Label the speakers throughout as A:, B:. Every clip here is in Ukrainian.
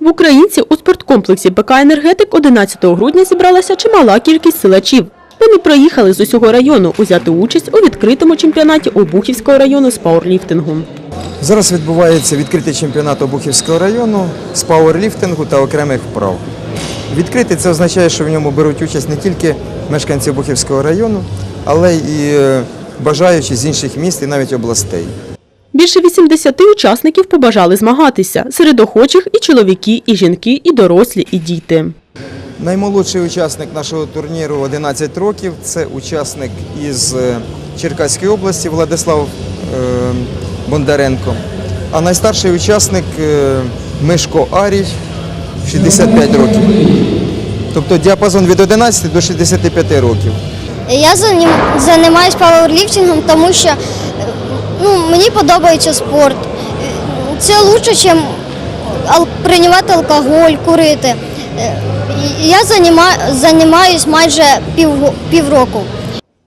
A: В українці у спорткомплексі БК «Енергетик» 11 грудня зібралася чимала кількість силачів. Вони проїхали з усього району узяти участь у відкритому чемпіонаті Обухівського району з пауерліфтингу.
B: Зараз відбувається відкритий чемпіонат Обухівського району з пауерліфтингу та окремих вправ. Відкритий це означає, що в ньому беруть участь не тільки мешканці Обухівського району, але й е, бажаючі з інших міст і навіть областей.
A: Більше 80 учасників побажали змагатися. Серед охочих і чоловіки, і жінки, і дорослі, і діти.
B: Наймолодший учасник нашого турніру 11 років. Це учасник із е, Черкаської області Владислав е, Бондаренко. А найстарший учасник е, Мишко Арій 65 років. Тобто діапазон від 11 до 65 років.
C: Я займаюся пауерліфтингом, тому що ну, мені подобається спорт. Це краще, ніж приймати алкоголь, курити. Е, Я займаюсь майже пів, півроку.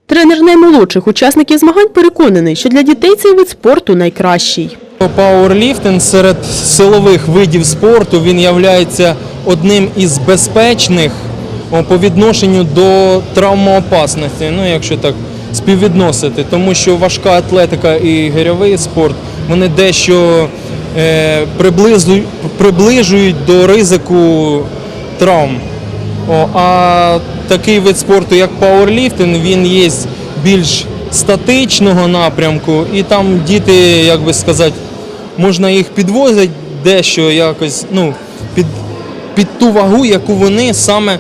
A: Тренер наймолодших учасників змагань переконаний, що для дітей цей вид спорту найкращий.
D: Пауерліфтинг серед силових видів спорту він є одним із безпечних по відношенню до травмоопасності, ну якщо так співвідносити, тому що важка атлетика і гирьовий спорт вони дещо е, приближують до ризику травм. А такий вид спорту, як пауерліфтинг, він є більш статичного напрямку, і там діти, як би сказати, можна їх підвозити дещо якось ну, під, під ту вагу, яку вони саме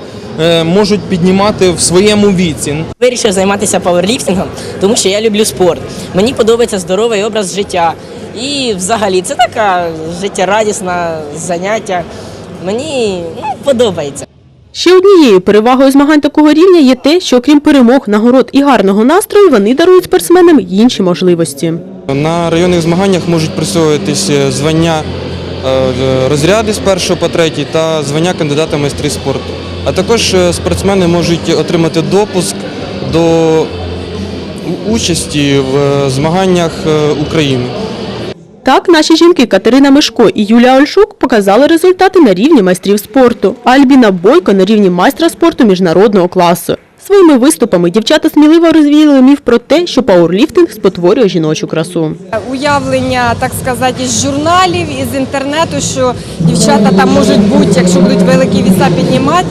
D: можуть піднімати в своєму віці.
E: Вирішив займатися пауерліфтингом, тому що я люблю спорт. Мені подобається здоровий образ життя. І взагалі це така життєрадісне заняття. Мені ну, подобається.
A: Ще однією перевагою змагань такого рівня є те, що окрім перемог, нагород і гарного настрою, вони дарують спортсменам інші можливості.
F: На районних змаганнях можуть присвоїтись е, звання е, розряди з першого по третій та звання кандидата майстри спорту. А також е, спортсмени можуть отримати допуск до участі в е, змаганнях е, України.
A: Так, наші жінки Катерина Мишко і Юлія Ольшук показали результати на рівні майстрів спорту, а Альбіна Бойко на рівні майстра спорту міжнародного класу. Своїми виступами дівчата сміливо розвіяли міф про те, що пауерліфтинг спотворює жіночу красу.
G: уявлення, так сказати, із журналів, із інтернету, що дівчата там можуть бути, якщо будуть великі віса піднімати,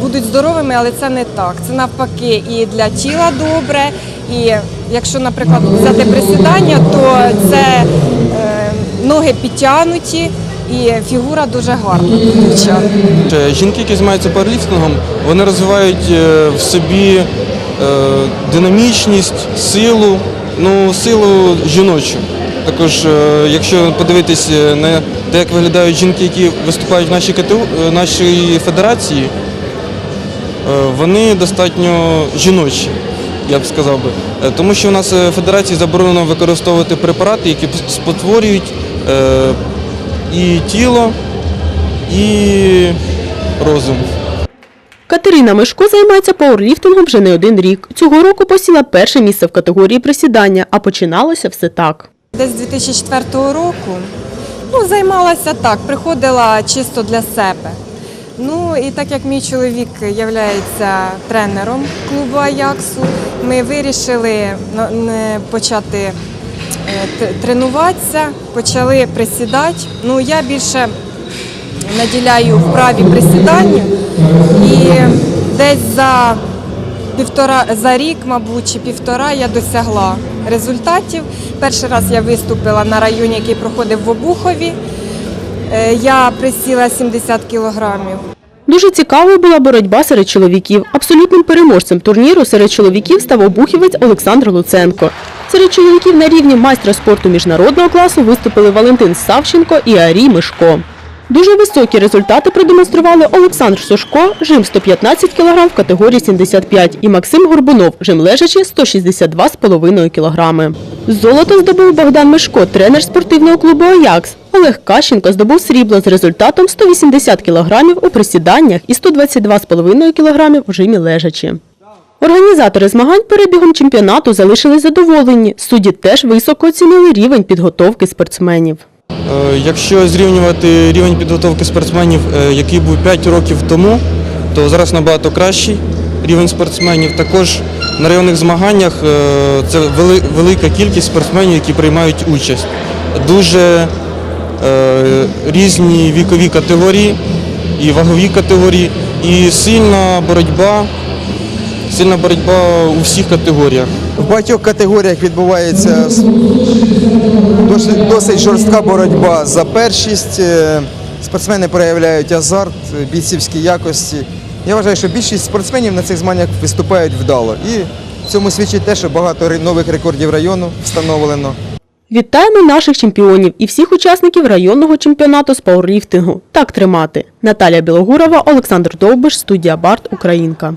G: будуть здоровими, але це не так. Це навпаки і для тіла добре. І якщо, наприклад, взяти присідання, то це е, ноги підтягнуті і фігура дуже гарна.
F: Е, Жінки, які займаються пауерліфтингом, вони розвивають е, в собі е, динамічність, силу, ну, силу жіночу. Також, е, якщо подивитись е, на те, як виглядають жінки, які виступають в нашій, е, нашій федерації, е, вони достатньо жіночі, я б сказав би. Е, Тому що у нас е, в федерації заборонено використовувати препарати, які спотворюють е, і тіло, і розум.
A: Катерина Мишко займається пауерліфтингом вже не один рік. Цього року посіла перше місце в категорії присідання, а починалося все так.
G: Десь з 2004 року ну, займалася так, приходила чисто для себе. Ну і так як мій чоловік є тренером клубу Аяксу, ми вирішили почати е, тренуватися, почали присідати. Ну я більше наділяю вправі присідання і десь за півтора за рік, мабуть, чи півтора я досягла результатів. Перший раз я виступила на районі, який проходив в Обухові. Е, Я присіла 70 кілограмів.
A: Дуже цікавою була боротьба серед чоловіків. Абсолютним переможцем турніру серед чоловіків став обухівець Олександр Луценко. Серед чоловіків на рівні майстра спорту міжнародного класу виступили Валентин Савченко і Арій Мишко. Дуже високі результати продемонстрували Олександр Сушко, жим 115 кг в категорії 75 і Максим Горбунов, жим лежачі 162,5 кг. Золото здобув Богдан Мишко, тренер спортивного клубу «Аякс». Олег Кащенко здобув срібло з результатом 180 кг у присіданнях і 122,5 кг в жимі лежачі. Організатори змагань перебігом чемпіонату залишились задоволені. Судді теж високо оцінили рівень підготовки спортсменів.
F: Е, Якщо зрівнювати рівень підготовки спортсменів, е, який був 5 років тому, то зараз набагато кращий рівень спортсменів. Також на районних змаганнях е, це велика кількість спортсменів, які приймають участь. Дуже різні вікові категорії і вагові категорії, і сильна боротьба, сильна боротьба у всіх категоріях.
B: Багатьох категоріях відбувається досить, жорстка боротьба за першість. Е, Спортсмени проявляють азарт, бійцівські якості. Я вважаю, що більшість спортсменів на цих змаганнях виступають вдало. І в цьому свідчить те, що багато нових рекордів району встановлено.
A: Вітаємо наших чемпіонів і всіх учасників районного чемпіонату з пауерліфтингу. Так тримати. Наталія Білогурова, Олександр Довбиш, студія Барт Українка.